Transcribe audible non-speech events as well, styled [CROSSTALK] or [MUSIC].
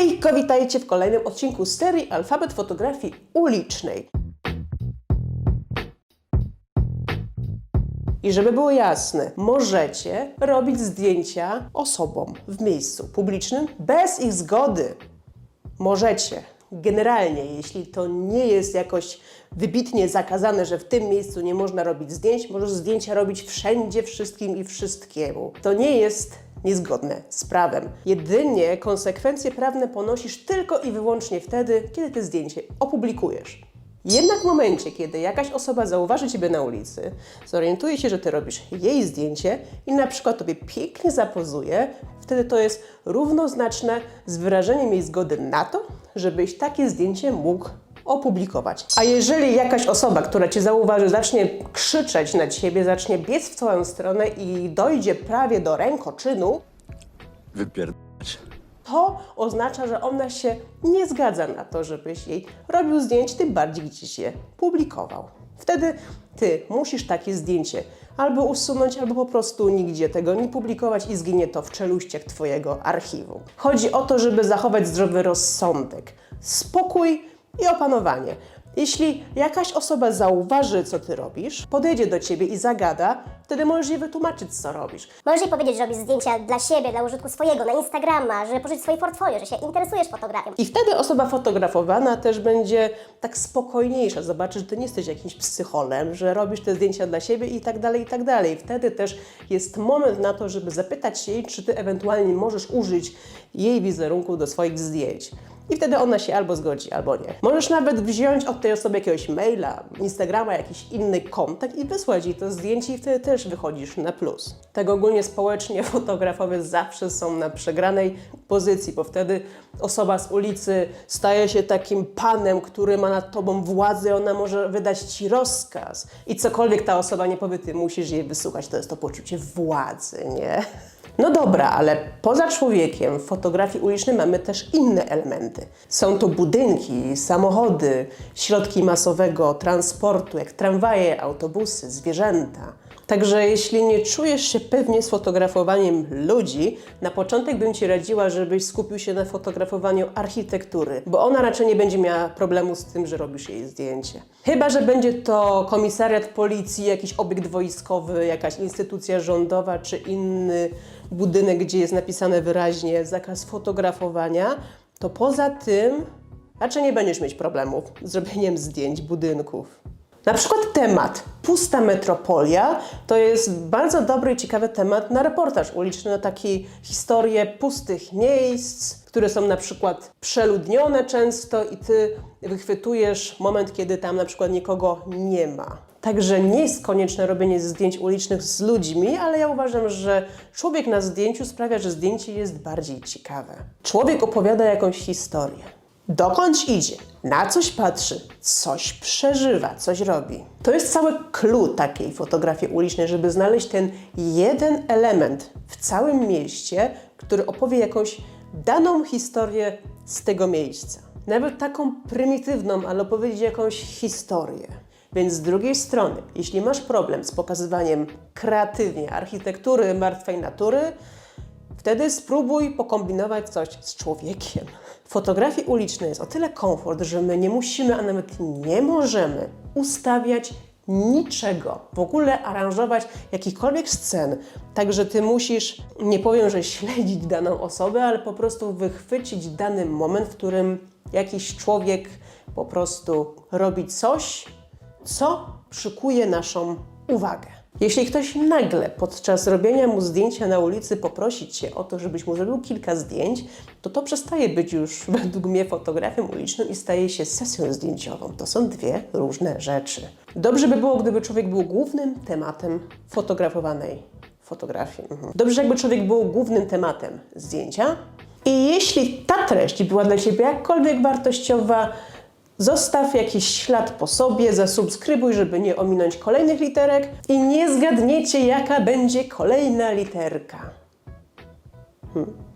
Hejko, witajcie w kolejnym odcinku serii Alfabet Fotografii Ulicznej. I żeby było jasne, możecie robić zdjęcia osobom w miejscu publicznym bez ich zgody. Możecie. Generalnie, jeśli to nie jest jakoś wybitnie zakazane, że w tym miejscu nie można robić zdjęć, możesz zdjęcia robić wszędzie, wszystkim i wszystkiemu. To nie jest niezgodne z prawem. Jedynie konsekwencje prawne ponosisz tylko i wyłącznie wtedy, kiedy ty zdjęcie opublikujesz. Jednak w momencie, kiedy jakaś osoba zauważy Ciebie na ulicy, zorientuje się, że Ty robisz jej zdjęcie i na przykład Tobie pięknie zapozuje, wtedy to jest równoznaczne z wyrażeniem jej zgody na to, żebyś takie zdjęcie mógł opublikować. A jeżeli jakaś osoba, która Cię zauważy, zacznie krzyczeć na Ciebie, zacznie biec w Twoją stronę i dojdzie prawie do rękoczynu, Wypierdać. to oznacza, że ona się nie zgadza na to, żebyś jej robił zdjęć, tym bardziej gdzieś je publikował. Wtedy ty musisz takie zdjęcie albo usunąć, albo po prostu nigdzie tego nie publikować i zginie to w czeluściach twojego archiwum. Chodzi o to, żeby zachować zdrowy rozsądek, spokój i opanowanie. Jeśli jakaś osoba zauważy, co ty robisz, podejdzie do ciebie i zagada, wtedy możesz jej wytłumaczyć, co robisz. Możesz jej powiedzieć, że robisz zdjęcia dla siebie, dla użytku swojego, na Instagrama, że pożyć swoje portfolio, że się interesujesz fotografią. I wtedy osoba fotografowana też będzie tak spokojniejsza, zobaczy, że ty nie jesteś jakimś psycholem, że robisz te zdjęcia dla siebie i tak dalej, i tak dalej. Wtedy też jest moment na to, żeby zapytać się jej, czy ty ewentualnie możesz użyć jej wizerunku do swoich zdjęć. I wtedy ona się albo zgodzi, albo nie. Możesz nawet wziąć od tej osoby jakiegoś maila, Instagrama, jakiś inny kontakt i wysłać jej to zdjęcie i wtedy też wychodzisz na plus. Tak ogólnie społecznie [LAUGHS] fotografowie zawsze są na przegranej pozycji, bo wtedy osoba z ulicy staje się takim panem, który ma nad tobą władzę, ona może wydać ci rozkaz. I cokolwiek ta osoba nie powie, ty musisz jej wysłuchać. To jest to poczucie władzy, nie? No dobra, ale poza człowiekiem w fotografii ulicznej mamy też inne elementy. Są to budynki, samochody, środki masowego transportu, jak tramwaje, autobusy, zwierzęta. Także jeśli nie czujesz się pewnie z fotografowaniem ludzi, na początek bym Ci radziła, żebyś skupił się na fotografowaniu architektury, bo ona raczej nie będzie miała problemu z tym, że robisz jej zdjęcie. Chyba, że będzie to komisariat policji, jakiś obiekt wojskowy, jakaś instytucja rządowa czy inny budynek, gdzie jest napisane wyraźnie zakaz fotografowania, to poza tym raczej nie będziesz mieć problemów z robieniem zdjęć budynków. Na przykład temat Pusta metropolia to jest bardzo dobry i ciekawy temat na reportaż uliczny, na takie historie pustych miejsc, które są na przykład przeludnione często i ty wychwytujesz moment, kiedy tam na przykład nikogo nie ma. Także nie jest konieczne robienie zdjęć ulicznych z ludźmi, ale ja uważam, że człowiek na zdjęciu sprawia, że zdjęcie jest bardziej ciekawe. Człowiek opowiada jakąś historię. Dokąd idzie, na coś patrzy, coś przeżywa, coś robi. To jest cały clue takiej fotografii ulicznej, żeby znaleźć ten jeden element w całym mieście, który opowie jakąś daną historię z tego miejsca. Nawet taką prymitywną, ale opowiedzieć jakąś historię. Więc z drugiej strony, jeśli masz problem z pokazywaniem kreatywnie architektury martwej natury, Wtedy spróbuj pokombinować coś z człowiekiem. W fotografii ulicznej jest o tyle komfort, że my nie musimy, a nawet nie możemy ustawiać niczego, w ogóle aranżować jakichkolwiek scen. Także ty musisz, nie powiem, że śledzić daną osobę, ale po prostu wychwycić dany moment, w którym jakiś człowiek po prostu robi coś, co przykuje naszą uwagę. Jeśli ktoś nagle podczas robienia mu zdjęcia na ulicy poprosi Cię o to, żebyś mu zrobił kilka zdjęć, to to przestaje być już [LAUGHS] według mnie fotografią uliczną i staje się sesją zdjęciową. To są dwie różne rzeczy. Dobrze by było, gdyby człowiek był głównym tematem fotografowanej fotografii. Mhm. Dobrze, jakby człowiek był głównym tematem zdjęcia. I jeśli ta treść była dla Ciebie jakkolwiek wartościowa, Zostaw jakiś ślad po sobie, zasubskrybuj, żeby nie ominąć kolejnych literek i nie zgadniecie, jaka będzie kolejna literka. Hmm.